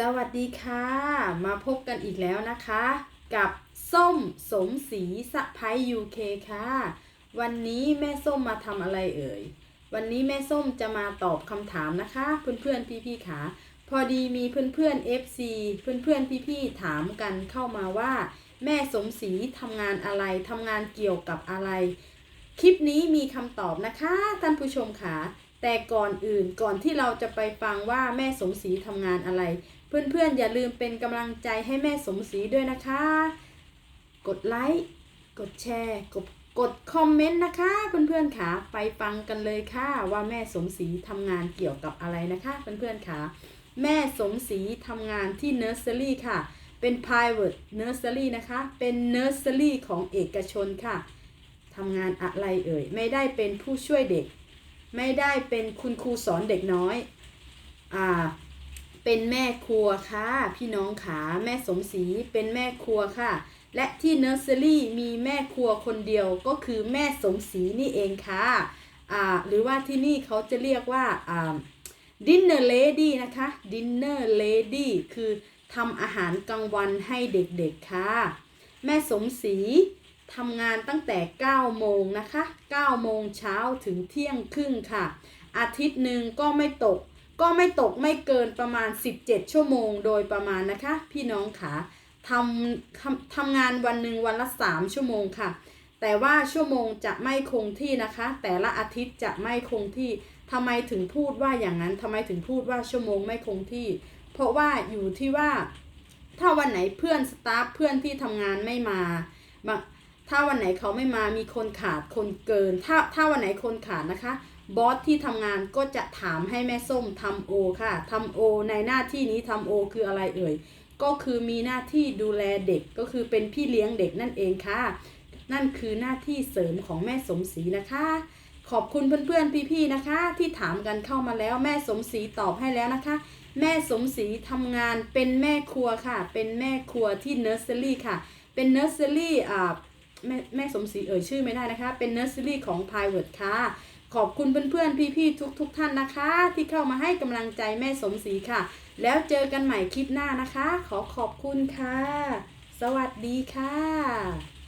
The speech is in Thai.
สวัสดีค่ะ มาพบกันอีกแล้วนะคะ กับส้มสมศรีสะพ้ายยูเคค่ะ วันนี้แม่ส้มมาทำอะไรเอ่ย วันนี้แม่ส้มจะมาตอบคำถามนะคะ เพื่อนๆพี่ๆค่ะ พอดีมีเพื่อนๆ FC เพื่อนๆพี่ๆถามกันเข้ามาว่า แม่สมศรีทำงานอะไรทำงานเกี่ยวกับอะไร คลิปนี้มีคำตอบนะคะท่านผู้ชมค่ะแต่ก่อนอื่นก่อนที่เราจะไปฟังว่าแม่สมศรีทำงานอะไร เพื่อนๆ อย่าลืมเป็นกำลังใจให้แม่สมศรีด้วยนะคะ กดไลค์ กดแชร์ กดกดคอมเมนต์นะคะเพื่อนๆค่ะ ไปฟังกันเลยค่ะ ว่าแม่สมศรีทำงานเกี่ยวกับอะไรนะคะเพื่อนๆค่ะ แม่สมศรีทำงานที่เนอร์เซอรี่ค่ะ เป็น private nursery นะคะ เป็นเนอร์เซอรี่ของเอกชนค่ะทำงานอะไรเอ่ย ไม่ได้เป็นผู้ช่วยเด็ก ไม่ได้เป็นคุณครูสอนเด็กน้อย อ่า เป็นแม่ครัวค่ะพี่น้องขาแม่สมศรีเป็นแม่ครัวค่ะ และที่เนอร์เซอรี่มีแม่ครัวคนเดียวก็คือแม่สมศรีนี่เองค่ะอ่าหรือว่าที่นี่เขาจะเรียกว่าอ่าดินเนอร์เลดี้นะคะดินเนอร์เลดี้คือทำอาหารกลางวันให้เด็กๆค่ะ แม่สมศรีทำงานตั้งแต่ 9 โมงนะคะ 9 โมงเช้าถึงเที่ยงครึ่งค่ะ อาทิตย์หนึ่งก็ไม่ตก ก็ไม่ตกไม่เกินประมาณ 17 ชั่วโมงโดยประมาณนะคะ พี่น้องค่ะทำทำทำงานวันหนึ่งวันละ 3 ชั่วโมงค่ะ แต่ว่าชั่วโมงจะไม่คงที่นะคะ แต่ละอาทิตย์จะไม่คงที่ทำไมถึงพูดว่าอย่างนั้นทำไมถึงพูดว่าชั่วโมงไม่คงที่ เพราะว่าอยู่ที่ว่า ถ้าวันไหนเพื่อนสตาฟเพื่อนที่ทำงานไม่มาถ้าวันไหนเขาไม่มามีคนขาดคนเกิน ถ้าถ้าวันไหนคนขาดนะคะ บอสที่ทำงานก็จะถามให้แม่ส้มทำโอค่ะทำโอในหน้าที่นี้ทำโอคืออะไรเอ่ย ก็คือมีหน้าที่ดูแลเด็กก็คือเป็นพี่เลี้ยงเด็กนั่นเองค่ะ นั่นคือหน้าที่เสริมของแม่สมศรีนะคะ ขอบคุณเพื่อนๆพี่ๆนะคะ ที่ถามกันเข้ามาแล้วแม่สมศรีตอบให้แล้วนะคะ แม่สมศรีทำงานเป็นแม่ครัวค่ะ เป็นแม่ครัวที่เนอร์เซอรี่ค่ะ เป็นเนอร์เซอรี่อ่าแม่แม่สมศรีเอ่ยชื่อไม่ได้นะคะ เป็นเนอร์เซอรี่ของ private ค่ะ ขอบคุณเพื่อนๆ พี่ๆ ทุกๆท่านนะคะ ที่เข้ามาให้กำลังใจแม่สมศรีค่ะ แล้วเจอกันใหม่คลิปหน้านะคะ ขอขอบคุณค่ะ สวัสดีค่ะ